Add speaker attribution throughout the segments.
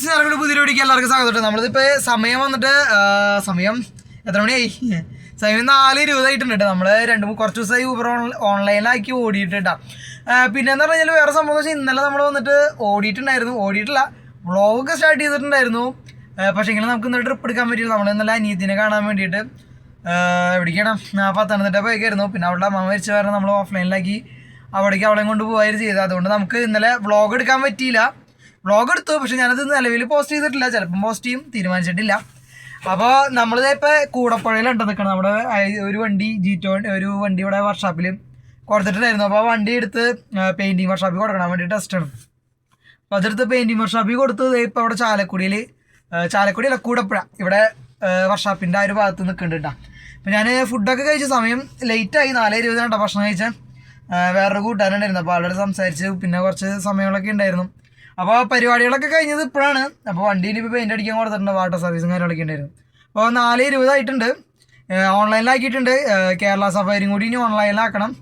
Speaker 1: Guys എല്ലാവർക്കും പുതിയ വീഡിയോക്ക് എല്ലാവർക്കും സ്വാഗതം നമ്മളിപ്പോൾ സമയം വന്നിട്ട് സമയം എത്ര മണിയായി? സമയം നാല് ഇരുപതായിട്ടുണ്ട് കേട്ടോ. നമ്മൾ രണ്ട് കുറച്ച് ദിവസമായി ഊബർ ഓൺലൈനിലാക്കി ഓടിയിട്ട് പിന്നെ എന്ന് പറഞ്ഞാൽ വേറെ സംഭവം വെച്ചാൽ ഇന്നലെ നമ്മൾ വന്നിട്ട് ഓടിയിട്ടുണ്ടായിരുന്നു. ഓടിയിട്ടില്ല. വ്ളോഗൊക്കെ സ്റ്റാർട്ട് ചെയ്തിട്ടുണ്ടായിരുന്നു. പക്ഷേ എങ്കിലും നമുക്ക് ഇന്നലെ ട്രിപ്പ് എടുക്കാൻ പറ്റില്ല നമ്മൾ ഇന്നലെ അനിയത്തിനെ കാണാൻ വേണ്ടിയിട്ട് എവിടേക്കാണ്? പത്തനംതിട്ട പോയിക്കായിരുന്നു. പിന്നെ അവളുടെ അമ്മ മരിച്ച കാരണം നമ്മൾ ഓഫ്ലൈനിലാക്കി അവിടേക്ക് അവളെയും കൊണ്ട് പോവുകയായിരുന്നു ചെയ്തത്. അതുകൊണ്ട് നമുക്ക് ഇന്നലെ വ്ളോഗ് എടുക്കാൻ പറ്റിയില്ല. വ്ളോഗ് എടുത്തു പക്ഷെ ഞാനത് നിലവിൽ പോസ്റ്റ് ചെയ്തിട്ടില്ല. ചിലപ്പം പോസ്റ്റ് ചെയ്യും തീരുമാനിച്ചിട്ടില്ല. അപ്പോൾ നമ്മളിത് ഇപ്പോൾ കൂടപ്പുഴയിലുണ്ട് നിൽക്കണം നമ്മുടെ ഒരു വണ്ടി ജി ജീറ്റോ ഒരു വണ്ടി ഇവിടെ വർക്ക്ഷോപ്പിൽ കൊടുത്തിട്ടുണ്ടായിരുന്നു. അപ്പോൾ ആ വണ്ടി എടുത്ത് പെയിന്റിങ് വർക്ക്ഷോപ്പിൽ കൊടുക്കണം. വേണ്ടി ടെസ്റ്റാണ് അപ്പോൾ അതെടുത്ത് പെയിന്റിങ് വർക്ക്ഷോപ്പിൽ കൊടുത്ത് ഇപ്പോൾ അവിടെ ചാലക്കുടിയിൽ ചാലക്കുടി അല്ല കൂടപ്പുഴ. ഇവിടെ വർക്ക്ഷോപ്പിന്റെ ആ ഒരു ഭാഗത്ത് നിൽക്കുന്നുണ്ട് അപ്പോൾ ഞാൻ ഫുഡൊക്കെ കഴിച്ച സമയം ലേറ്റായി നാല് ഇരുപതിനാട്ടോ ഭക്ഷണം കഴിച്ചാൽ വേറൊരു കൂട്ടുകാരുണ്ടായിരുന്നു അപ്പോൾ അവരോട് സംസാരിച്ച് പിന്നെ കുറച്ച് സമയങ്ങളൊക്കെ ഉണ്ടായിരുന്നു. അപ്പോൾ പരിപാടികളൊക്കെ കഴിഞ്ഞത് ഇപ്പോഴാണ്. അപ്പോൾ വണ്ടിയിൽ ഇപ്പോൾ പെയിന്റ് അടിക്കാൻ കൊടുത്തിട്ടുണ്ട് വാട്ടർ സർവീസും കാര്യങ്ങളൊക്കെ ഉണ്ടായിരുന്നു അപ്പോൾ നാല് ഇരുപതായിട്ടുണ്ട്. ഓൺലൈനിലാക്കിയിട്ടുണ്ട് കേരള സഫാരിയും കൂടി ഇനി ഓൺലൈനിലാക്കണം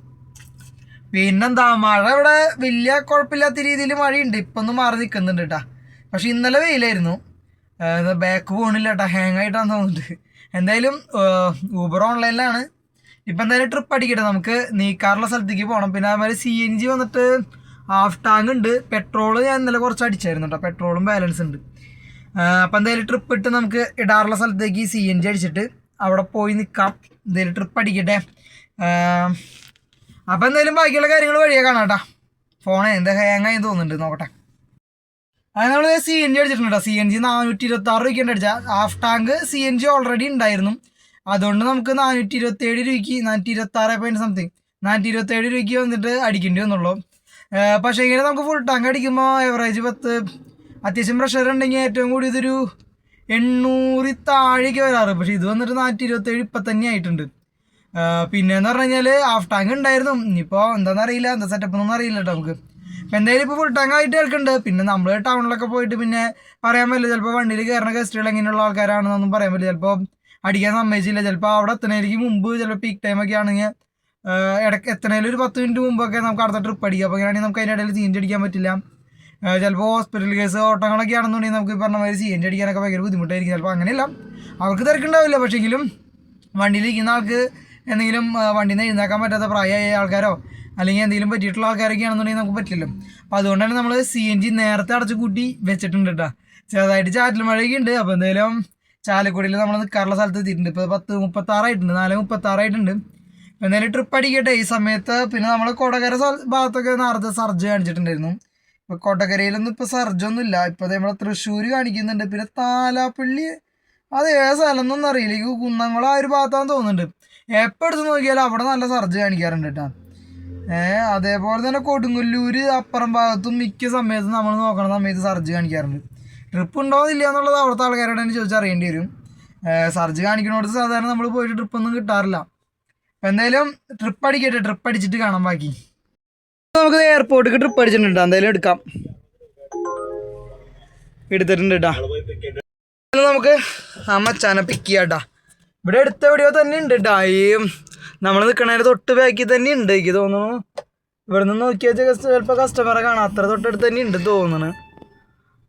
Speaker 1: പിന്നെന്താ മഴ ഇവിടെ വലിയ കുഴപ്പമില്ലാത്ത രീതിയിൽ മഴയുണ്ട്. ഇപ്പം മാറി നിൽക്കുന്നുണ്ട് കേട്ടാ പക്ഷെ ഇന്നലെ വെയിലായിരുന്നു. ബാക്ക് പോകണില്ല കേട്ടാ ഹാങ് ആയിട്ടാന്ന് തോന്നുന്നുണ്ട്. എന്തായാലും ഊബർ ഓൺലൈനിലാണ് ഇപ്പം എന്തായാലും ട്രിപ്പ് അടിക്കട്ടെ. നമുക്ക് നീക്കാറുള്ള സ്ഥലത്തേക്ക് പോകണം പിന്നെ അതുമാതിരി സി എൻ ജി വന്നിട്ട് ഹാഫ് ടാങ്ക് ഉണ്ട്. പെട്രോൾ ഞാൻ ഇന്നലെ കുറച്ച് അടിച്ചായിരുന്നു കേട്ടോ പെട്രോളും ബാലൻസ് ഉണ്ട്. അപ്പോൾ എന്തായാലും ട്രിപ്പ് ഇട്ട് നമുക്ക് ഇടാറുള്ള സ്ഥലത്തേക്ക് സി എൻ ജി അടിച്ചിട്ട് അവിടെ പോയി നിൽക്കാം എന്തായാലും ട്രിപ്പ് അടിക്കട്ടെ. അപ്പം എന്തായാലും ബാക്കിയുള്ള കാര്യങ്ങൾ വഴിയെ കാണാം കേട്ടോ ഫോണേ എന്താ ഹാങ് ആയി തോന്നുന്നുണ്ട്. നോക്കട്ടെ. അത് നമ്മൾ സി എൻ ജി അടിച്ചിട്ടുണ്ട് കേട്ടോ സി എൻ ജി നാനൂറ്റി ഇരുപത്തി ആറ് രൂപയ്ക്ക് അടിച്ചാൽ half tank C N G already ഉണ്ടായിരുന്നു. അതുകൊണ്ട് നമുക്ക് നാനൂറ്റി ഇരുപത്തി ഏഴ് രൂപയ്ക്ക് നാനൂറ്റി ഇരുപത്തി ആറ് പോയിന്റ് സംതിങ് നാനൂറ്റി ഇരുപത്തി ഏഴ് രൂപയ്ക്ക് വന്നിട്ട് അടിക്കേണ്ടി വന്നുള്ളൂ. പക്ഷേ ഇങ്ങനെ നമുക്ക് ഫുൾ ടാങ്ക് അടിക്കുമ്പോൾ എവറേജ് പത്ത് അത്യാവശ്യം പ്രഷർ ഉണ്ടെങ്കിൽ ഏറ്റവും കൂടി ഇതൊരു എണ്ണൂറി താഴേക്ക് വരാറ്. പക്ഷേ ഇത് വന്നിട്ട് നാറ്റി ഇരുപത്തേഴ് ഇപ്പം തന്നെ ആയിട്ടുണ്ട്. പിന്നെ പിന്നെന്ന് പറഞ്ഞു കഴിഞ്ഞാൽ ഹാഫ് ടാങ്ക് ഉണ്ടായിരുന്നു. ഇനിയിപ്പോൾ എന്താണെന്ന് അറിയില്ല. എന്താ സെറ്റപ്പ് ഒന്നും അറിയില്ല കേട്ടോ നമുക്ക്. എന്തായാലും ഇപ്പോൾ ഫുൾ ടാങ്ക് ആയിട്ട് കേൾക്കുന്നുണ്ട് പിന്നെ നമ്മൾ ടൗണിലൊക്കെ പോയിട്ട് പിന്നെ പറയാൻ പറ്റില്ല. ചിലപ്പോൾ വണ്ടിയിൽ കയറുന്ന ഗസ്റ്റുകൾ എങ്ങനെയുള്ള ആൾക്കാരാണെന്നൊന്നും പറയാൻ പറ്റില്ല. ചിലപ്പോൾ അടിക്കാൻ സമ്മതിച്ചില്ല. ചിലപ്പോൾ അവിടെ എത്തുന്നതിലേക്ക് മുമ്പ് ചിലപ്പോൾ പീക്ക് ടൈമൊക്കെ ആണെങ്കിൽ ഇടയ്ക്ക് എത്തണേലും ഒരു പത്ത് മിനിറ്റ് മുമ്പൊക്കെ നമുക്ക് അടുത്ത ട്രിപ്പ് അടിക്കാം. അപ്പോൾ അങ്ങനെയാണെങ്കിൽ നമുക്ക് അതിന്റെ ഇടയിൽ സി എൻ ജി അടിക്കാൻ പറ്റില്ല. ചിലപ്പോൾ ഹോസ്പിറ്റൽ കേസ് ഓട്ടങ്ങളൊക്കെ ആണെന്നുണ്ടെങ്കിൽ നമുക്ക് ഈ പറഞ്ഞ മാതിരി സി എൻ ജി അടിക്കാനൊക്കെ ഭയങ്കര ബുദ്ധിമുട്ടായിരിക്കും. ചിലപ്പോൾ അങ്ങനെയല്ല. അവർക്ക് തിരക്കുണ്ടാവില്ല. പക്ഷേങ്കിലും വണ്ടിയിലിരിക്കുന്ന ആൾക്ക് എന്തെങ്കിലും വണ്ടിയിൽ നിന്ന് എഴുന്നേക്കാൻ പറ്റാത്ത പ്രായമായ ആൾക്കാരോ അല്ലെങ്കിൽ എന്തെങ്കിലും പറ്റിയിട്ടുള്ള ആൾക്കാരൊക്കെ ആണെന്നുണ്ടെങ്കിൽ നമുക്ക് പറ്റില്ലല്ലോ. അപ്പോൾ അതുകൊണ്ടാണ് നമ്മൾ സി എൻ ജി നേരത്തെ അടച്ചു കൂട്ടി വെച്ചിട്ടുണ്ട് കേട്ടോ ചെറുതായിട്ട് ചാറ്റൽ മഴയൊക്കെ ഉണ്ട്. അപ്പോൾ എന്തായാലും ചാലക്കുടിയിൽ നമ്മൾ നിൽക്കാറുള്ള സ്ഥലത്ത് എത്തിയിട്ടുണ്ട്. ഇപ്പോൾ പത്ത് മുപ്പത്താറായിട്ടുണ്ട്. നാല് മുപ്പത്താറായിട്ടുണ്ട്. എന്തായാലും ട്രിപ്പ് അടിക്കട്ടെ. ഈ സമയത്ത് പിന്നെ നമ്മൾ കൊടകര ഭാഗത്തൊക്കെ നേരത്തെ സർജ് കാണിച്ചിട്ടുണ്ടായിരുന്നു. ഇപ്പോൾ കൊടകരയിലൊന്നും ഇപ്പോൾ സർജൊന്നും ഇല്ല. ഇപ്പോൾ നമ്മളെ തൃശ്ശൂർ കാണിക്കുന്നുണ്ട്. പിന്നെ താലാപ്പള്ളി അത് ഏത് സ്ഥലം ഒന്നും അറിയില്ല. ഈ കുന്നംകുളം ആ ഒരു ഭാഗത്താന്ന് തോന്നുന്നുണ്ട്. എപ്പോൾ എടുത്ത് നോക്കിയാലും അവിടെ നല്ല സർജ് കാണിക്കാറുണ്ട് കേട്ടോ. ഏഹ് അതേപോലെ തന്നെ കൊടുങ്ങല്ലൂര് അപ്പുറം ഭാഗത്തും മിക്ക സമയത്തും നമ്മൾ നോക്കണ സമയത്ത് സർജ് കാണിക്കാറുണ്ട്. ട്രിപ്പ് ഉണ്ടോ ഇല്ല എന്നുള്ളത് അവിടുത്തെ ആൾക്കാരോട് തന്നെ ചോദിച്ചാൽ അറിയേണ്ടി വരും. സർജ് കാണിക്കണോടത്ത് സാധാരണ നമ്മൾ പോയിട്ട് ട്രിപ്പൊന്നും കിട്ടാറില്ല. എന്തായാലും ട്രിപ്പ് അടിക്കട്ടെ ട്രിപ്പ് അടിച്ചിട്ട് കാണാൻ ബാക്കി. നമുക്ക് എയർപോർട്ടിലേക്ക് ട്രിപ്പ് അടിച്ചിട്ടുണ്ട്. എന്തായാലും എടുക്കാം. എടുത്തിട്ടുണ്ട് നമുക്ക് ആ മച്ചാനെ പിക്ക് ചെയ്യാട്ടാ ഇവിടെ എടുത്ത എവിടെയോ തന്നെ ഉണ്ട് ഈ നമ്മൾ നിൽക്കണേ തൊട്ട് ബാക്കി തന്നെ ഉണ്ട്. എനിക്ക് തോന്നുന്നു ഇവിടെ നിന്ന് നോക്കിയാൽ ചിലപ്പോൾ കസ്റ്റമറെ കാണാം. അത്ര തൊട്ടടുത്ത് തന്നെ ഉണ്ട് തോന്നുന്നു.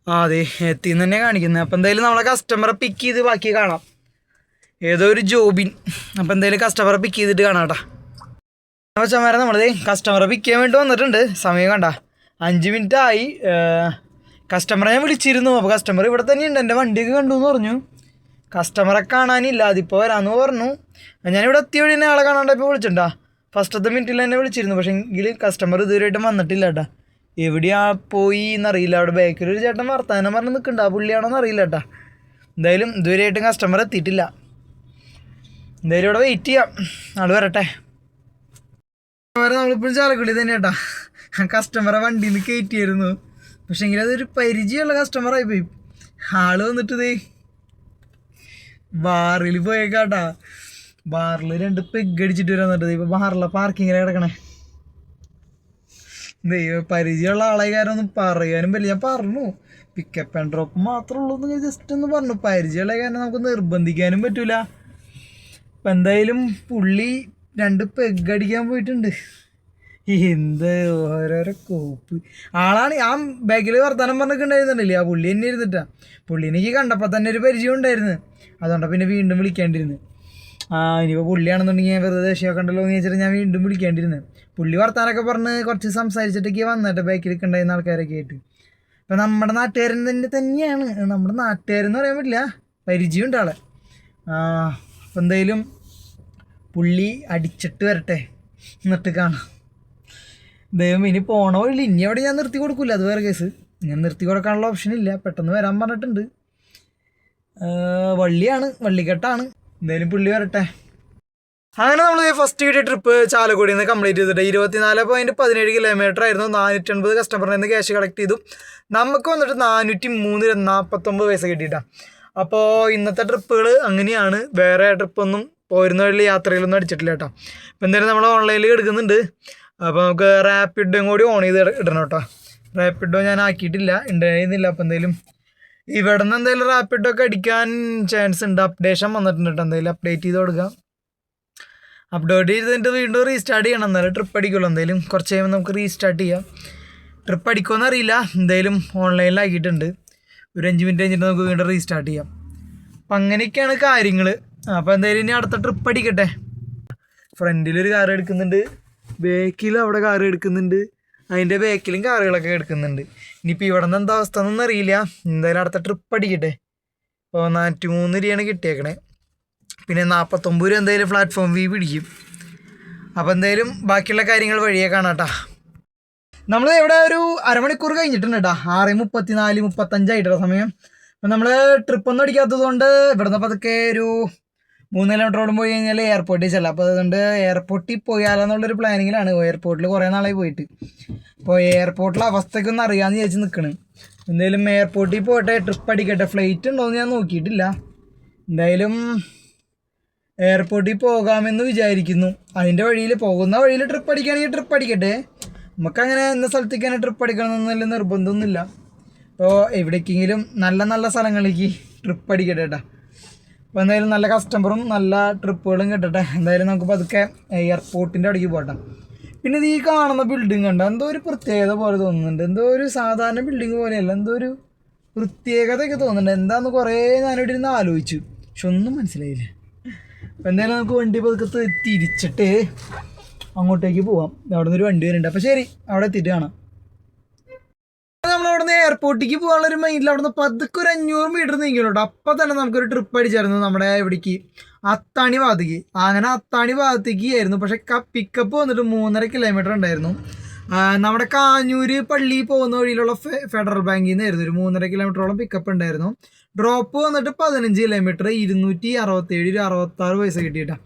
Speaker 1: ആ അതെ എത്തിന്ന് തന്നെ കാണിക്കുന്നത് അപ്പം എന്തായാലും നമ്മളെ കസ്റ്റമറെ പിക്ക് ചെയ്ത് ബാക്കി കാണാം. ഏതോ ഒരു ജോബിൻ. അപ്പം എന്തായാലും കസ്റ്റമറെ പിക്ക് ചെയ്തിട്ട് കാണാം കേട്ടാ ചമ്മാരെ നമ്മളത് കസ്റ്റമറെ പിക്ക് ചെയ്യാൻ വേണ്ടി വന്നിട്ടുണ്ട്. സമയം കണ്ട. അഞ്ച് മിനിറ്റ് ആയി. കസ്റ്റമറെ ഞാൻ വിളിച്ചിരുന്നു. അപ്പോൾ കസ്റ്റമർ ഇവിടെ തന്നെ ഉണ്ട് എന്റെ വണ്ടിയൊക്കെ കണ്ടു എന്ന് പറഞ്ഞു. കസ്റ്റമറെ കാണാനില്ല. അതിപ്പോൾ വരാമെന്ന് പറഞ്ഞു. ഞാനിവിടെ എത്തിയ വഴി തന്നെ ആളെ കാണാണ്ടപ്പോൾ വിളിച്ചിട്ടുണ്ടാ. ഫസ്റ്റത്തെ മിനിറ്റിൽ തന്നെ വിളിച്ചിരുന്നു. പക്ഷേ എങ്കിൽ കസ്റ്റമർ ഇതുവരെയായിട്ടും വന്നിട്ടില്ല കേട്ടാ. എവിടെയാ പോയി എന്നറിയില്ല. അവിടെ ബേക്കറി ഒരു ചേട്ടൻ വർത്താനം പറഞ്ഞ് നിൽക്കുന്നുണ്ട് ആ പുള്ളിയാണോ എന്നറിയില്ല കേട്ടാ. എന്തായാലും ഇതുവരെയായിട്ടും കസ്റ്റമർ എത്തിയിട്ടില്ല. എന്തായാലും ഇവിടെ വെയിറ്റ് ചെയ്യാം. ആൾ വരട്ടെ. വരെ നമ്മളിപ്പോഴും ചാലക്കുടി തന്നെ കേട്ടാ. കസ്റ്റമറെ വണ്ടിയിൽ നിന്ന് കയറ്റിയായിരുന്നു പക്ഷെ എങ്കിലും അതൊരു പരിചയമുള്ള കസ്റ്റമറായി പോയി. ആൾ വന്നിട്ട് ഇതേ ബാറിൽ പോയേക്കാട്ടാ ബാറിൽ രണ്ട് പെഗ് അടിച്ചിട്ട് വരാൻ എന്നിട്ട് ഇപ്പൊ ബാറിലെ പാർക്കിങ്ങിൽ കിടക്കണേ. ദൈവം പരിചയമുള്ള ആളായി കാരണം ഒന്നും പറയാനും പറ്റില്ല. ഞാൻ പറഞ്ഞു പിക്കപ്പ് ആൻഡ് ഡ്രോപ്പ് മാത്രമേ ഉള്ളൂ എന്ന് ജസ്റ്റ് ഒന്ന് പറഞ്ഞു. പരിചയമുള്ള കാരണം നമുക്ക് നിർബന്ധിക്കാനും പറ്റൂല. അപ്പം എന്തായാലും പുള്ളി രണ്ട് പെഗ് അടിക്കാൻ പോയിട്ടുണ്ട്. എന്ത് ഓരോരോ കോപ്പ് ആളാണ് ആ ബാക്കിൽ വർത്തമാനം പറഞ്ഞിട്ടുണ്ടായിരുന്നില്ലേ? ആ പുള്ളി എന്നെ ഇരുന്നിട്ടാ. പുള്ളി എനിക്ക് കണ്ടപ്പോൾ തന്നെ ഒരു പരിചയം ഉണ്ടായിരുന്നു. അതുകൊണ്ടാണ് പിന്നെ വീണ്ടും വിളിക്കേണ്ടിരുന്നു. ആ ഇനിയിപ്പോൾ പുള്ളിയാണെന്നുണ്ടെങ്കിൽ ഞാൻ വെറുതെ ദേഷ്യമൊക്കെണ്ടല്ലോ എന്ന് വെച്ചിട്ട് ഞാൻ വീണ്ടും വിളിക്കേണ്ടിരുന്നു. പുള്ളി വർത്താനൊക്കെ പറഞ്ഞ് കുറച്ച് സംസാരിച്ചിട്ടൊക്കെ വന്നിട്ട് ബാക്കിൽ ഉണ്ടായിരുന്ന ആൾക്കാരൊക്കെ ആയിട്ട്. ഇപ്പം നമ്മുടെ നാട്ടുകാരൻ തന്നെ തന്നെയാണ്. നമ്മുടെ നാട്ടുകാരെന്ന് പറയാൻ പറ്റില്ല. പരിചയമുണ്ട് ആളെ. ആ അപ്പം എന്തായാലും പുള്ളി അടിച്ചിട്ട് വരട്ടെ. എന്നിട്ട് കാണാം. ദൈവം ഇനി പോണോ ഇല്ല ഇനി അവിടെ ഞാൻ നിർത്തി കൊടുക്കില്ല അത് വേറെ കേസ് ഞാൻ നിർത്തി കൊടുക്കാനുള്ള ഓപ്ഷൻ ഇല്ല. പെട്ടെന്ന് വരാൻ പറഞ്ഞിട്ടുണ്ട്. വള്ളിയാണ്. വള്ളിക്കെട്ടാണ്. എന്തായാലും പുള്ളി വരട്ടെ. അങ്ങനെ നമ്മൾ ഫസ്റ്റ് വീഡിയോ ട്രിപ്പ് ചാലക്കുടിയിൽ നിന്ന് കംപ്ലീറ്റ് ചെയ്തിട്ട് ഇരുപത്തിനാല് പോയിന്റ് പതിനേഴ് കിലോമീറ്റർ ആയിരുന്നു. നാനൂറ്റി അൻപത് കസ്റ്റമറിൽ നിന്ന് ക്യാഷ് കളക്ട് ചെയ്തു. നമുക്ക് വന്നിട്ട് നാനൂറ്റി മൂന്നിൽ നാൽപ്പത്തൊമ്പത് പൈസ കിട്ടിയിട്ടാണ് അപ്പോൾ ഇന്നത്തെ ട്രിപ്പുകൾ അങ്ങനെയാണ്. വേറെ ട്രിപ്പൊന്നും പോരുന്ന വഴി യാത്രയിലൊന്നും അടിച്ചിട്ടില്ല കേട്ടോ. അപ്പോൾ എന്തായാലും നമ്മൾ ഓൺലൈനിൽ എടുക്കുന്നുണ്ട്. അപ്പോൾ നമുക്ക് റാപ്പിഡും കൂടി ഓൺ ചെയ്ത് ഇടണം കേട്ടോ. റാപ്പിഡോ ഞാൻ ആക്കിയിട്ടില്ല. ഉണ്ടായിരുന്നില്ല അപ്പോൾ എന്തായാലും ഇവിടെ നിന്ന് എന്തായാലും റാപ്പിഡോ ഒക്കെ അടിക്കാൻ ചാൻസ് ഉണ്ട്. അപ്ഡേഷൻ വന്നിട്ടുണ്ട് കേട്ടോ. എന്തായാലും അപ്ഡേറ്റ് ചെയ്ത് കൊടുക്കാം. അപ്ഡേറ്റ് ചെയ്തിട്ട് വീണ്ടും റീസ്റ്റാർട്ട് ചെയ്യണം. എന്നാലും ട്രിപ്പ് അടിക്കുള്ളൂ. എന്തായാലും കുറച്ച് കഴിയുമ്പോൾ നമുക്ക് റീസ്റ്റാർട്ട് ചെയ്യാം. ട്രിപ്പ് അടിക്കുമെന്ന് അറിയില്ല. എന്തായാലും ഓൺലൈനിലാക്കിയിട്ടുണ്ട് ഒരു അഞ്ച് മിനിറ്റ് കഴിഞ്ഞിട്ട് നമുക്ക് വീണ്ടും റീസ്റ്റാർട്ട് ചെയ്യാം. അപ്പം അങ്ങനെയൊക്കെയാണ് കാര്യങ്ങൾ അപ്പോൾ എന്തായാലും ഇനി അടുത്ത ട്രിപ്പ് അടിക്കട്ടെ. ഫ്രണ്ടിലൊരു കാർ എടുക്കുന്നുണ്ട്. ബാക്കിലും അവിടെ കാർ എടുക്കുന്നുണ്ട്. അതിന്റെ ബാക്കിലും കാറുകളൊക്കെ എടുക്കുന്നുണ്ട്. ഇനിയിപ്പോൾ ഇവിടെ നിന്ന് എന്താ അവസ്ഥ എന്നൊന്നും അറിയില്ല. എന്തായാലും അടുത്ത ട്രിപ്പ് അടിക്കട്ടെ. ഇപ്പോൾ നാനൂറ്റി മൂന്ന് രൂപയാണ് കിട്ടിയേക്കണേ. പിന്നെ നാൽപ്പത്തൊമ്പത് രൂപ എന്തായാലും പ്ലാറ്റ്ഫോം ഫീ പിടിക്കും. അപ്പോൾ എന്തായാലും ബാക്കിയുള്ള കാര്യങ്ങൾ വഴിയേ കാണാട്ടാ നമ്മൾ ഇവിടെ ഒരു അരമണിക്കൂർ കഴിഞ്ഞിട്ടുണ്ട് കേട്ടോ ആറ് മുപ്പത്തിനാല് മുപ്പത്തഞ്ചായിട്ടുള്ള സമയം. അപ്പം നമ്മൾ ട്രിപ്പൊന്നും അടിക്കാത്തത് കൊണ്ട് ഇവിടുന്ന് പതുക്കെ ഒരു മൂന്ന് കിലോമീറ്ററോളം പോയി കഴിഞ്ഞാൽ എയർപോർട്ടിൽ ചെല്ലാം. അപ്പോൾ അതുകൊണ്ട് എയർപോർട്ടിൽ പോയാലെന്നുള്ളൊരു പ്ലാനിങ്ങിലാണ് എയർപോർട്ടിൽ കുറേ നാളായി പോയിട്ട്. അപ്പോൾ എയർപോർട്ടിലെ അവസ്ഥയ്ക്ക് ഒന്ന് അറിയാമെന്ന് വിചാരിച്ച് നിൽക്കണം എന്തായാലും എയർപോർട്ടിൽ പോയിട്ട് ട്രിപ്പ് അടിക്കട്ടെ. ഫ്ലൈറ്റ് ഉണ്ടോ എന്ന് ഞാൻ നോക്കിയിട്ടില്ല. എന്തായാലും എയർപോർട്ടിൽ പോകാമെന്ന് വിചാരിക്കുന്നു. അതിന്റെ വഴിയിൽ പോകുന്ന വഴിയിൽ ട്രിപ്പ് അടിക്കുകയാണെങ്കിൽ ട്രിപ്പ് അടിക്കട്ടെ. നമുക്കങ്ങനെ എന്ന സ്ഥലത്തേക്ക് തന്നെ ട്രിപ്പ് അടിക്കണം എന്നല്ല നിർബന്ധമൊന്നുമില്ല. അപ്പോൾ എവിടേക്കെങ്കിലും നല്ല നല്ല സ്ഥലങ്ങളിലേക്ക് ട്രിപ്പ് അടിക്കട്ടെ കേട്ടോ അപ്പോൾ എന്തായാലും നല്ല കസ്റ്റമറും നല്ല ട്രിപ്പുകളും കിട്ടട്ടെ. എന്തായാലും നമുക്ക് പതുക്കെ എയർപോർട്ടിന്റെ അടിക്ക് പോട്ടെ. പിന്നെ ഈ കാണുന്ന ബിൽഡിംഗ് കണ്ട? എന്തോ ഒരു പ്രത്യേകത പോലെ തോന്നുന്നുണ്ട്. എന്തോ ഒരു സാധാരണ ബിൽഡിംഗ് പോലെയല്ല എന്തോ ഒരു പ്രത്യേകതയൊക്കെ തോന്നുന്നുണ്ട്. എന്താന്ന് കുറേ ഞാനിവിടെ ഇരുന്ന് ആലോചിച്ചു. പക്ഷെ ഒന്നും മനസ്സിലായില്ല. അപ്പോൾ എന്തായാലും നമുക്ക് വണ്ടി പതുക്കെ തി- തിരിച്ചിട്ട് അങ്ങോട്ടേക്ക് പോവാം. അവിടെ നിന്ന് ഒരു വണ്ടി വരുന്നുണ്ട്. അപ്പോൾ ശരി അവിടെ എത്തിയിട്ട് കാണാം. നിന്ന് എയർപോർട്ടിലേക്ക് പോകാനുള്ള ഒരു മൈൻഡിൽ അവിടെ നിന്ന് പതുക്കെ ഒരു അഞ്ഞൂറ് മീറ്റർ നീങ്ങിയുള്ളൂ അപ്പം തന്നെ നമുക്കൊരു ട്രിപ്പ് അടിച്ചായിരുന്നു നമ്മുടെ ഇവിടേക്ക്. അത്താണി ഭാഗത്തേക്ക്. അങ്ങനെ അത്താണി ഭാഗത്തേക്ക് ആയിരുന്നു. പക്ഷെ പിക്കപ്പ് വന്നിട്ട് മൂന്നര കിലോമീറ്റർ ഉണ്ടായിരുന്നു. നമ്മുടെ കാഞ്ഞൂര് പള്ളി പോകുന്ന വഴിയിലുള്ള ഫെഡറൽ ബാങ്കിൽ നിന്നായിരുന്നു ഒരു മൂന്നര കിലോമീറ്ററോളം പിക്കപ്പ് ഉണ്ടായിരുന്നു. ഡ്രോപ്പ് വന്നിട്ട് പതിനഞ്ച് കിലോമീറ്റർ ഇരുന്നൂറ്റി അറുപത്തേഴ് ഒരു അറുപത്താറ് പൈസ കിട്ടിയിട്ടാണ്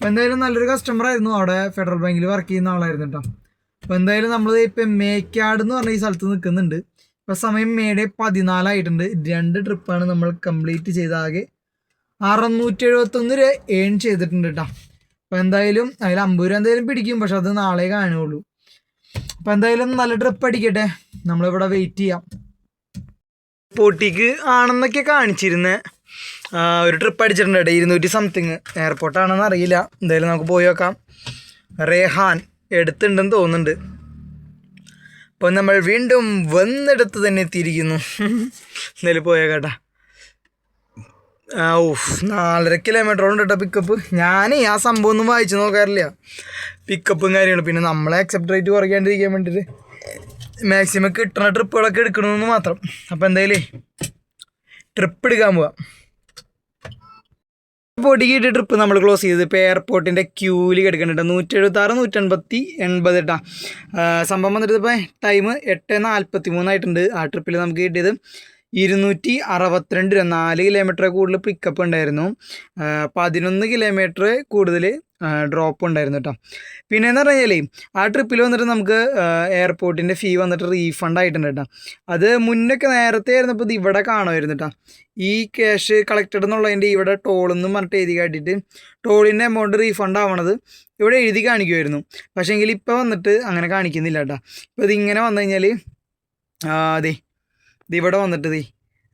Speaker 1: അപ്പോൾ എന്തായാലും നല്ലൊരു കസ്റ്റമർ ആയിരുന്നു അവിടെ. ഫെഡറൽ ബാങ്കിൽ വർക്ക് ചെയ്യുന്ന ആളായിരുന്നു കേട്ടോ അപ്പോൾ എന്തായാലും നമ്മൾ ഇപ്പം മേക്കാട് എന്ന് പറഞ്ഞ ഈ സ്ഥലത്ത് നിൽക്കുന്നുണ്ട് ഇപ്പോൾ സമയം മേടെ പതിനാലായിട്ടുണ്ട്. രണ്ട് ട്രിപ്പാണ് നമ്മൾ കംപ്ലീറ്റ് ചെയ്ത ആകെ അറുന്നൂറ്റി എഴുപത്തൊന്ന് രൂപ ഏൺ ചെയ്തിട്ടുണ്ട് കേട്ടോ അപ്പോൾ എന്തായാലും അതിൽ അമ്പത് രൂപ എന്തായാലും പിടിക്കും. പക്ഷെ അത് നാളെ കാണുകയുള്ളൂ അപ്പോൾ എന്തായാലും നല്ല ട്രിപ്പ് അടിക്കട്ടെ. നമ്മളിവിടെ വെയിറ്റ് ചെയ്യാം. പൊട്ടിക്ക് ആണെന്നൊക്കെ കാണിച്ചിരുന്നേ. ആ, ഒരു ട്രിപ്പ് അടിച്ചിട്ടുണ്ട്. കേട്ടോ ഇരുന്നൂറ്റി സംതിങ് എയർപോർട്ടാണെന്ന് അറിയില്ല. എന്തായാലും നമുക്ക് പോയി നോക്കാം. റേഹാൻ എടുത്തുണ്ടെന്ന് തോന്നുന്നുണ്ട്. അപ്പോൾ നമ്മൾ വീണ്ടും വന്നെടുത്ത് തന്നെ എത്തിയിരിക്കുന്നു. എന്തായാലും പോയേക്കാട്ടാ ഊഫ് നാലര കിലോമീറ്ററോളം കേട്ടോ പിക്കപ്പ് ഞാൻ ആ സംഭവം ഒന്നും വായിച്ചു നോക്കാറില്ല. പിക്കപ്പും കാര്യങ്ങളും. പിന്നെ നമ്മളെ അക്സെപ്റ്റ് റേറ്റ് കുറയ്ക്കാണ്ടിരിക്കാൻ വേണ്ടിയിട്ട് മാക്സിമം കിട്ടുന്ന ട്രിപ്പുകളൊക്കെ എടുക്കണമെന്ന് മാത്രം. അപ്പോൾ എന്തായാലും ട്രിപ്പ് എടുക്കാൻ പോവാം. പൊടിക്കിട്ട് ട്രിപ്പ് നമ്മൾ ക്ലോസ് ചെയ്തത് ഇപ്പോൾ എയർപോർട്ടിന്റെ ക്യൂവിൽ കിടക്കുന്നുണ്ട് നൂറ്റി എഴുപത്താറ് നൂറ്റി എൺപത്തി എൺപത് കേട്ടോ സംഭവം വന്നിട്ട് ഇപ്പോൾ ടൈം എട്ട് നാൽപ്പത്തി മൂന്നായിട്ടുണ്ട് ആ ട്രിപ്പിൽ നമുക്ക് കിട്ടിയത്. ഇരുന്നൂറ്റി അറുപത്തിരണ്ട് രൂപ. നാല് കിലോമീറ്റർ കൂടുതൽ പിക്കപ്പ് ഉണ്ടായിരുന്നു. പതിനൊന്ന് കിലോമീറ്റർ കൂടുതൽ ഡ്രോപ്പ് ഉണ്ടായിരുന്നു കേട്ടോ പിന്നെ എന്ന് പറഞ്ഞു കഴിഞ്ഞാൽ ആ ട്രിപ്പിൽ വന്നിട്ട് നമുക്ക് എയർപോർട്ടിന്റെ ഫീ വന്നിട്ട് റീഫണ്ട് ആയിട്ടുണ്ട് കേട്ടോ അത് മുന്നൊക്കെ നേരത്തെ ആയിരുന്നപ്പോൾ ഇത് ഇവിടെ കാണുമായിരുന്നു കേട്ടോ ഈ ക്യാഷ് കളക്റ്റഡ് എന്നുള്ളതിന്റെ ഇവിടെ ടോളെന്നും പറഞ്ഞിട്ട് എഴുതി കാട്ടിയിട്ട് ടോളിന്റെ എമൗണ്ട് റീഫണ്ട് ആവണത് ഇവിടെ എഴുതി കാണിക്കുമായിരുന്നു. പക്ഷേ എങ്കിൽ ഇപ്പോൾ വന്നിട്ട് അങ്ങനെ കാണിക്കുന്നില്ല കേട്ടോ ഇപ്പോൾ ഇതിങ്ങനെ വന്നു കഴിഞ്ഞാൽ അതെ ഇത് ഇവിടെ വന്നിട്ട് ദേ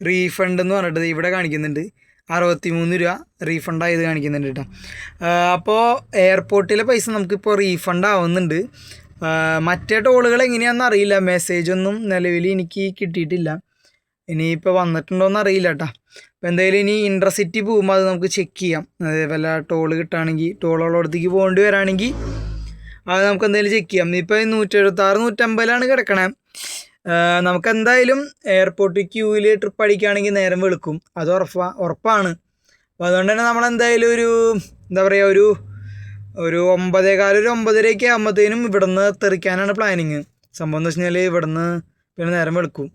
Speaker 1: റീഫണ്ട് എന്ന് പറഞ്ഞിട്ട് ഇവിടെ കാണിക്കുന്നുണ്ട്. അറുപത്തി മൂന്ന് രൂപ റീഫണ്ടായത് കാണിക്കുന്നുണ്ട് കേട്ടോ. അപ്പോൾ എയർപോർട്ടിലെ പൈസ നമുക്കിപ്പോൾ റീഫണ്ട് ആവുന്നുണ്ട്. മറ്റേ ടോളുകൾ എങ്ങനെയാണെന്ന് അറിയില്ല. മെസ്സേജ് ഒന്നും നിലവിൽ എനിക്ക് കിട്ടിയിട്ടില്ല. ഇനിയിപ്പോൾ വന്നിട്ടുണ്ടോയെന്ന് അറിയില്ല കേട്ടോ. അപ്പോൾ എന്തായാലും ഇനി ഇൻട്രസിറ്റി പോകുമ്പോൾ അത് നമുക്ക് ചെക്ക് ചെയ്യാം. അതേപോലെ ടോൾ കിട്ടുകയാണെങ്കിൽ ടോളുള്ളടത്തേക്ക് പോകേണ്ടി വരാണെങ്കിൽ അത് നമുക്ക് എന്തായാലും ചെക്ക് ചെയ്യാം. ഇപ്പോൾ നൂറ്റി എഴുപത്താറ് നൂറ്റമ്പതിലാണ് കിടക്കണേ. നമുക്ക് എന്തായാലും എയർപോർട്ട് ക്യൂവിൽ ട്രിപ്പ് അടിക്കുകയാണെങ്കിൽ നേരം വെളുക്കും. അത് ഉറപ്പാ ഉറപ്പാണ്. അപ്പോൾ അതുകൊണ്ട് തന്നെ നമ്മൾ എന്തായാലും ഒരു എന്താ പറയുക ഒരു ഒരു ഒമ്പതേകാല ഒരു ഒമ്പതരയൊക്കെ ആകുമ്പോഴത്തേനും ഇവിടുന്ന് തെറിക്കാനാണ് പ്ലാനിങ് സംഭവം എന്ന് വെച്ച് കഴിഞ്ഞാൽ ഇവിടുന്ന് പിന്നെ നേരം വെളുക്കും.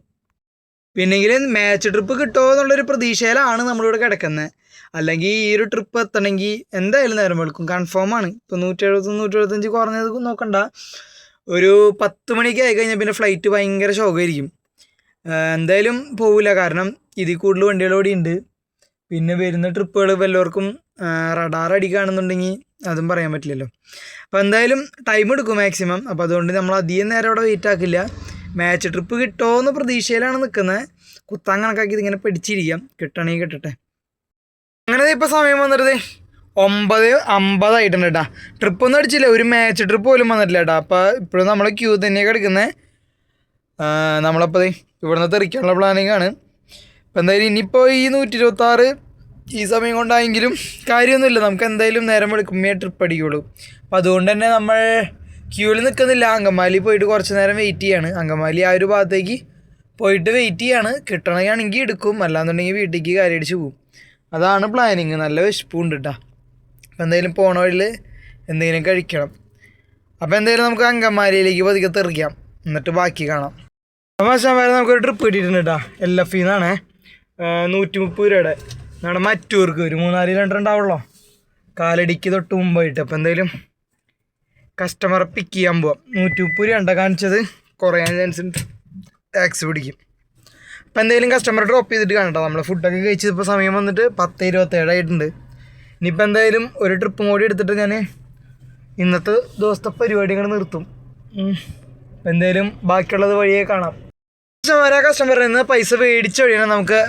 Speaker 1: പിന്നെങ്കിൽ മാച്ച് ട്രിപ്പ് കിട്ടുമോ എന്നുള്ളൊരു പ്രതീക്ഷയിലാണ് നമ്മളിവിടെ കിടക്കുന്നത് അല്ലെങ്കിൽ ഈ ഒരു ട്രിപ്പ് എത്തണമെങ്കിൽ എന്തായാലും നേരം വെളുക്കും. കൺഫേം ആണ്. ഇപ്പോൾ നൂറ്റി എഴുപത്തൊന്ന് നൂറ്റി എഴുപത്തഞ്ച് കുറഞ്ഞത് നോക്കണ്ട. ഒരു പത്ത് മണിക്ക് ആയി കഴിഞ്ഞാൽ പിന്നെ ഫ്ലൈറ്റ് ഭയങ്കര ശോകമായിരിക്കും എന്തായാലും പോവില്ല കാരണം ഇതിൽ കൂടുതൽ വണ്ടികളോടി ഉണ്ട്. പിന്നെ വരുന്ന ട്രിപ്പുകൾ വല്ലവർക്കും റഡാർ അടിക്കുകയാണെന്നുണ്ടെങ്കിൽ അതും പറയാൻ പറ്റില്ലല്ലോ. അപ്പോൾ എന്തായാലും ടൈം എടുക്കും മാക്സിമം അപ്പോൾ അതുകൊണ്ട് നമ്മൾ അധികം നേരം അവിടെ വെയിറ്റ് ആക്കില്ല. മാച്ച് ട്രിപ്പ് കിട്ടുമോ എന്ന് പ്രതീക്ഷയിലാണ് നിൽക്കുന്നത് കുത്താൻ കണക്കാക്കി ഇതിങ്ങനെ പിടിച്ചിരിക്കാം. കിട്ടണമെങ്കിൽ കിട്ടട്ടെ. അങ്ങനെ ഇപ്പോൾ സമയം വന്നിട്ട് ഒമ്പത് അമ്പതായിട്ടുണ്ട് കേട്ടാ ട്രിപ്പ് ഒന്നും അടിച്ചില്ല. ഒരു മാച്ച് ട്രിപ്പ് പോലും വന്നിട്ടില്ല കേട്ടാ അപ്പോൾ ഇപ്പോഴും നമ്മൾ ക്യൂ തന്നെയാണ് കിടക്കുന്നത് നമ്മളപ്പോൾ ഇവിടുന്ന് തെറിക്കാനുള്ള പ്ലാനിങ് ആണ്. അപ്പോൾ എന്തായാലും ഇനിയിപ്പോൾ ഈ നൂറ്റി ഇരുപത്താറ് ഈ സമയം കൊണ്ടായെങ്കിലും കാര്യമൊന്നുമില്ല. നമുക്ക് എന്തായാലും നേരം ഈ ട്രിപ്പ് അടിക്കുള്ളൂ. അപ്പോൾ അതുകൊണ്ട് തന്നെ നമ്മൾ ക്യൂവിൽ നിൽക്കുന്നില്ല. അങ്കമാലി പോയിട്ട് കുറച്ച് നേരം വെയിറ്റ് ചെയ്യാണ്. അങ്കമാലി ആ ഒരു ഭാഗത്തേക്ക് പോയിട്ട് വെയിറ്റ് ചെയ്യാണ്. കിട്ടണമെങ്കിൽ എടുക്കും. അല്ലാന്നുണ്ടെങ്കിൽ വീട്ടിലേക്ക് കാര്യം അടിച്ച് പോകും അതാണ് പ്ലാനിങ് നല്ല വിശപ്പുണ്ട് കേട്ടോ അപ്പോൾ എന്തെങ്കിലും പോണ വഴിയിൽ എന്തെങ്കിലും കഴിക്കണം. അപ്പോൾ എന്തായാലും നമുക്ക് അങ്കമാലിയിലേക്ക് പതുക്കെ തെറിക്കാം. എന്നിട്ട് ബാക്കി കാണാം. അപ്പോൾ വരെ നമുക്കൊരു ട്രിപ്പ് കിട്ടിയിട്ടുണ്ട് കേട്ടോ എൽ എഫ് ഇന്നാണ്. നൂറ്റി മുപ്പത് രൂപയുടെ. നമ്മുടെ മറ്റൂർക്ക് ഒരു മൂന്നാൽ രണ്ടുണ്ടാവുള്ളൂ കാലടിക്ക് തൊട്ട് മുമ്പായിട്ട്. അപ്പോൾ എന്തായാലും കസ്റ്റമറെ പിക്ക് ചെയ്യാൻ പോവാം. നൂറ്റി മുപ്പത് രൂപ കാണിച്ചത്? കുറയാൻ ചാൻസ് ഉണ്ട്. ടാക്സ് പിടിക്കും. അപ്പോൾ എന്തായാലും കസ്റ്റമർ ഡ്രോപ്പ് ചെയ്തിട്ട് കാണട്ടോ നമ്മൾ ഫുഡൊക്കെ കഴിച്ചത് ഇപ്പോൾ സമയം വന്നിട്ട് പത്ത് ഇരുപത്തേഴായിട്ടുണ്ട് ഇനിയിപ്പോൾ എന്തായാലും ഒരു ട്രിപ്പും കൂടി എടുത്തിട്ട് ഞാൻ ഇന്നത്തെ ദിവസത്തെ പരിപാടി ഇങ്ങനെ നിർത്തും. എന്തായാലും ബാക്കിയുള്ളത് വഴിയേ കാണാം. കസ്റ്റമർ കസ്റ്റമറിൽ നിന്ന് പൈസ മേടിച്ച വഴിയാണ് നമുക്ക്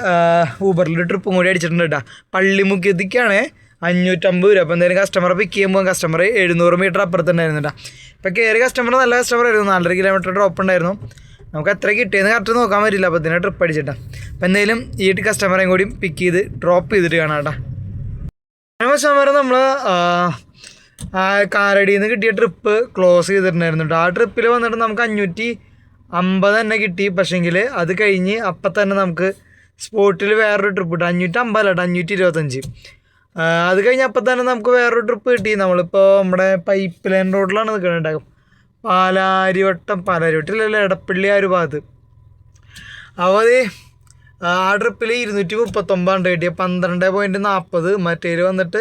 Speaker 1: ഊബറിൽ ഒരു ട്രിപ്പും കൂടി അടിച്ചിട്ടുണ്ട് കേട്ടോ പള്ളിമുഖ്യത്തേക്കാണ് അഞ്ഞൂറ്റമ്പത് രൂപ. അപ്പോൾ എന്തായാലും കസ്റ്റമറെ പിക്ക് ചെയ്യുമ്പോൾ കസ്റ്റമർ എഴുന്നൂറ് മീറ്റർ അപ്പുറത്തുണ്ടായിരുന്നു കേട്ടോ ഇപ്പോൾ കയറി കസ്റ്റമർ നല്ല കസ്റ്റമർ ആയിരുന്നു. നാലര കിലോമീറ്റർ ഡ്രോപ്പ് ഉണ്ടായിരുന്നു. നമുക്ക് എത്ര കിട്ടിയെന്ന് കറക്റ്റ് നോക്കാൻ പറ്റില്ല. അപ്പോൾ ഇതിനെ ട്രിപ്പ് അടിച്ചിട്ടാണ് അപ്പോൾ എന്തായാലും ഈ കസ്റ്റമറേയും കൂടി പിക്ക് ചെയ്ത് ഡ്രോപ്പ് ചെയ്തിട്ട് കാണാം കേട്ടോ കസ്റ്റമർ നമ്മൾ കാരടിയിൽ നിന്ന് കിട്ടിയ ട്രിപ്പ് ക്ലോസ് ചെയ്തിട്ടുണ്ടായിരുന്നു കേട്ടോ ആ ട്രിപ്പിൽ വന്നിട്ട് നമുക്ക് അഞ്ഞൂറ്റി അമ്പത് തന്നെ കിട്ടി. പക്ഷേങ്കിൽ അത് കഴിഞ്ഞ് അപ്പം തന്നെ നമുക്ക് സ്പോട്ടിൽ വേറൊരു ട്രിപ്പ് കിട്ടും അഞ്ഞൂറ്റി അമ്പതല്ല കേട്ടോ അഞ്ഞൂറ്റി ഇരുപത്തഞ്ച് അത് കഴിഞ്ഞ് അപ്പം തന്നെ നമുക്ക് വേറൊരു ട്രിപ്പ് കിട്ടി. നമ്മളിപ്പോൾ നമ്മുടെ പൈപ്പ് ലൈൻ റോഡിലാണ് നിൽക്കുന്നുണ്ടാകും പാലാരിവട്ടം പാലാരിവട്ടം ഇല്ലല്ലോ എടപ്പള്ളി ആ ഒരു ഭാഗത്ത്. അപ്പോൾ ആ ട്രിപ്പിൽ ഇരുന്നൂറ്റി മുപ്പത്തൊമ്പതാണ് കിട്ടിയ പന്ത്രണ്ട് പോയിന്റ് നാൽപ്പത് മറ്റേൽ വന്നിട്ട്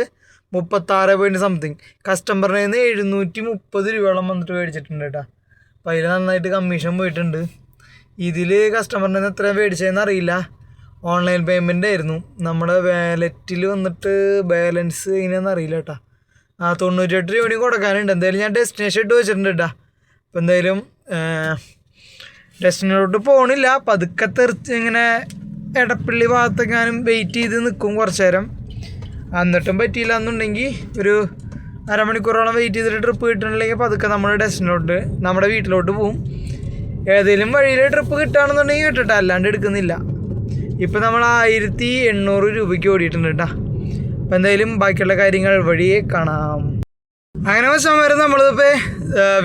Speaker 1: മുപ്പത്താറ് പോയിന്റ് സംതിങ് കസ്റ്റമറിൽ നിന്ന് എഴുന്നൂറ്റി മുപ്പത് രൂപയോളം വന്നിട്ട് മേടിച്ചിട്ടുണ്ട് കേട്ടോ അപ്പോൾ അതിൽ നന്നായിട്ട് കമ്മീഷൻ പോയിട്ടുണ്ട്. ഇതിൽ കസ്റ്റമറിൽ നിന്ന് എത്ര മേടിച്ചതെന്ന് അറിയില്ല. ഓൺലൈൻ പേയ്മെന്റ് ആയിരുന്നു. നമ്മുടെ വാലറ്റിൽ വന്നിട്ട് ബാലൻസ് എങ്ങനെയാണെന്ന് അറിയില്ല കേട്ടോ ആ തൊണ്ണൂറ്റെട്ട് രൂപ കൂടി കൊടുക്കാനുണ്ട്. എന്തായാലും ഞാൻ ഡെസ്റ്റിനേഷൻ ഇട്ട് വെച്ചിട്ടുണ്ട് കേട്ടോ അപ്പോൾ എന്തായാലും ഡെസ്റ്റിനേഷനിലോട്ട് പോകണില്ല പതുക്കെ തെറിച്ച് ഇങ്ങനെ എടപ്പള്ളി ഭാഗത്തെങ്ങാനും വെയിറ്റ് ചെയ്ത് നിൽക്കും കുറച്ച് നേരം എന്നിട്ടും പറ്റിയില്ല എന്നുണ്ടെങ്കിൽ ഒരു അരമണിക്കൂറോളം വെയിറ്റ് ചെയ്തിട്ട് ട്രിപ്പ് കിട്ടണില്ലെങ്കിൽ പതുക്കെ നമ്മുടെ ഡെസ്റ്റിനോട്ട് നമ്മുടെ വീട്ടിലോട്ട് പോവും. ഏതെങ്കിലും വഴിയിൽ ട്രിപ്പ് കിട്ടുകയാണെന്നുണ്ടെങ്കിൽ കിട്ടട്ടെ അല്ലാണ്ട് എടുക്കുന്നില്ല. ഇപ്പം നമ്മൾ ആയിരത്തി എണ്ണൂറ് രൂപയ്ക്ക് ഓടിയിട്ടുണ്ട് കേട്ടോ അപ്പം എന്തായാലും ബാക്കിയുള്ള കാര്യങ്ങൾ വഴിയെ കാണാം. അങ്ങനെ സമയം നമ്മളിതിപ്പോൾ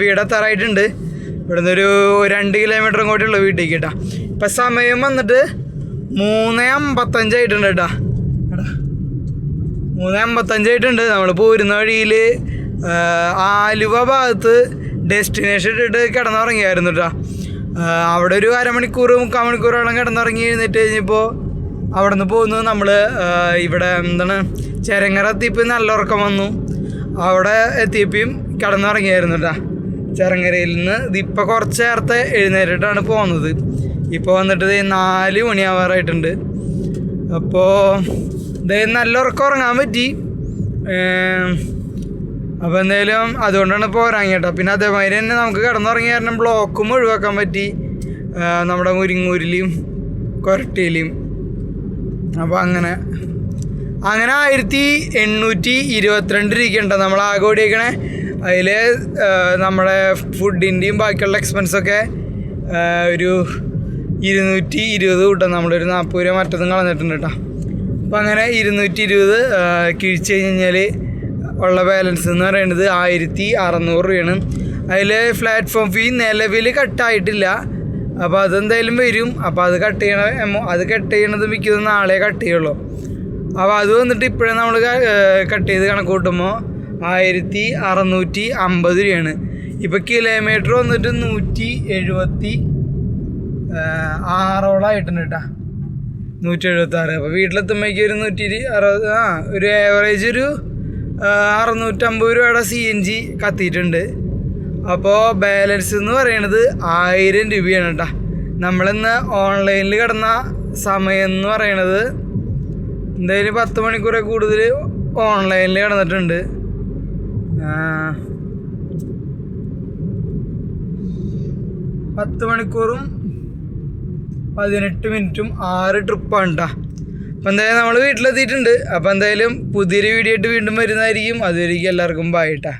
Speaker 1: വീടെത്താറായിട്ടുണ്ട് ഇവിടുന്ന് ഒരു രണ്ട് കിലോമീറ്റർ ഇങ്ങോട്ടുള്ള വീട്ടിലേക്ക് കേട്ടോ ഇപ്പം സമയം വന്നിട്ട് മൂന്ന് അമ്പത്തഞ്ചായിട്ടുണ്ട് കേട്ടോ. മൂന്ന് അമ്പത്തഞ്ചായിട്ടുണ്ട്. നമ്മൾ പോരുന്ന വഴിയിൽ ആലുവ ഭാഗത്ത് ഡെസ്റ്റിനേഷൻ ഇട്ടിട്ട് കിടന്നുറങ്ങിയായിരുന്നു കേട്ടോ. അവിടെ ഒരു അരമണിക്കൂർ മുക്കാൽ മണിക്കൂറോളം കിടന്നുറങ്ങി എഴുന്നേറ്റ് കഴിഞ്ഞപ്പോൾ അവിടെ നിന്ന് പോകുന്നു നമ്മൾ ഇവിടെ എന്താണ് ചെരങ്ങര എത്തിയപ്പോൾ നല്ല ഉറക്കം വന്നു. അവിടെ എത്തിയപ്പോഴും കിടന്നുറങ്ങിയായിരുന്നു കേട്ടോ. ചെറങ്ങരയിൽ നിന്ന് ഇതിപ്പോൾ കുറച്ച് നേരത്തെ എഴുന്നേറ്റിട്ടാണ് പോകുന്നത് ഇപ്പോൾ വന്നിട്ട് നാല് മണിയാവാറായിട്ടുണ്ട്. അപ്പോൾ ഇതായത് നല്ല ഉറക്കം ഉറങ്ങാൻ പറ്റി. അപ്പോൾ എന്തായാലും അതുകൊണ്ടാണ് ഇപ്പോൾ ഉറങ്ങി കേട്ടോ പിന്നെ അതേമാതിരി തന്നെ നമുക്ക് കിടന്നുറങ്ങിയ കാരണം ബ്ലോക്കും ഒഴിവാക്കാൻ പറ്റി. നമ്മുടെ മുരിങ്ങൂരിലെയും കൊരട്ടിയിലെയും അപ്പോൾ അങ്ങനെ. അങ്ങനെ ആയിരത്തി എണ്ണൂറ്റി ഇരുപത്തിരണ്ട് രൂപയ്ക്കുണ്ട് നമ്മൾ ആകെ ഓടിയേക്കണേ. അതിൽ നമ്മുടെ ഫുഡിന്റെയും ബാക്കിയുള്ള എക്സ്പെൻസൊക്കെ ഒരു ഇരുന്നൂറ്റി ഇരുപത് കൂട്ടാം നമ്മളൊരു നാൽപ്പത് രൂപ മറ്റൊന്നും കളഞ്ഞിട്ടുണ്ട് കേട്ടോ. അപ്പം അങ്ങനെ ഇരുന്നൂറ്റി ഇരുപത് കിഴിച്ച് കഴിഞ്ഞാൽ ഉള്ള ബാലൻസ് എന്ന് പറയുന്നത് ആയിരത്തി അറുന്നൂറ് രൂപയാണ്. അതിൽ പ്ലാറ്റ്ഫോം ഫീ നിലവിൽ കട്ടായിട്ടില്ല അപ്പോൾ അതെന്തായാലും വരും. അപ്പോൾ അത് കട്ട് ചെയ്യണ അത് കട്ട് ചെയ്യണത് മിക്കതും നാളെ കട്ട് ചെയ്യുള്ളൂ. അപ്പോൾ അത് വന്നിട്ട് ഇപ്പോഴേ നമ്മൾ കട്ട് ചെയ്ത് കണക്ക് കൂട്ടുമ്പോൾ ആയിരത്തി അറുന്നൂറ്റി അമ്പത് രൂപയാണ്. ഇപ്പോൾ കിലോമീറ്റർ വന്നിട്ട് നൂറ്റി എഴുപത്തി ആറോളം ആയിട്ടുണ്ട് കേട്ടോ നൂറ്റി എഴുപത്തി ആറ് അപ്പോൾ വീട്ടിലെത്തുമ്പോഴേക്ക് ഒരു നൂറ്റി അറുപത് ആ ഒരു ഏവറേജ് ഒരു അറുന്നൂറ്റമ്പത് രൂപയുടെ സി എൻ ജി കത്തിയിട്ടുണ്ട്. അപ്പോൾ ബാലൻസ് എന്ന് പറയണത് ആയിരം രൂപയാണ് കേട്ടോ നമ്മളിന്ന് ഓൺലൈനിൽ കിടന്ന സമയം എന്ന് പറയണത് എന്തായാലും പത്ത് മണിക്കൂറെ കൂടുതൽ ഓൺലൈനിൽ കിടന്നിട്ടുണ്ട്. പത്ത് മണിക്കൂറും പതിനെട്ട് മിനിറ്റും ആറ് ട്രിപ്പാണ് കേട്ടോ അപ്പം എന്തായാലും നമ്മൾ വീട്ടിലെത്തിയിട്ടുണ്ട്. അപ്പോൾ എന്തായാലും പുതിയൊരു വീഡിയോ ആയിട്ട് വീണ്ടും വരുന്നതായിരിക്കും. അതുവരേക്കും എല്ലാവർക്കും ബായിട്ടാ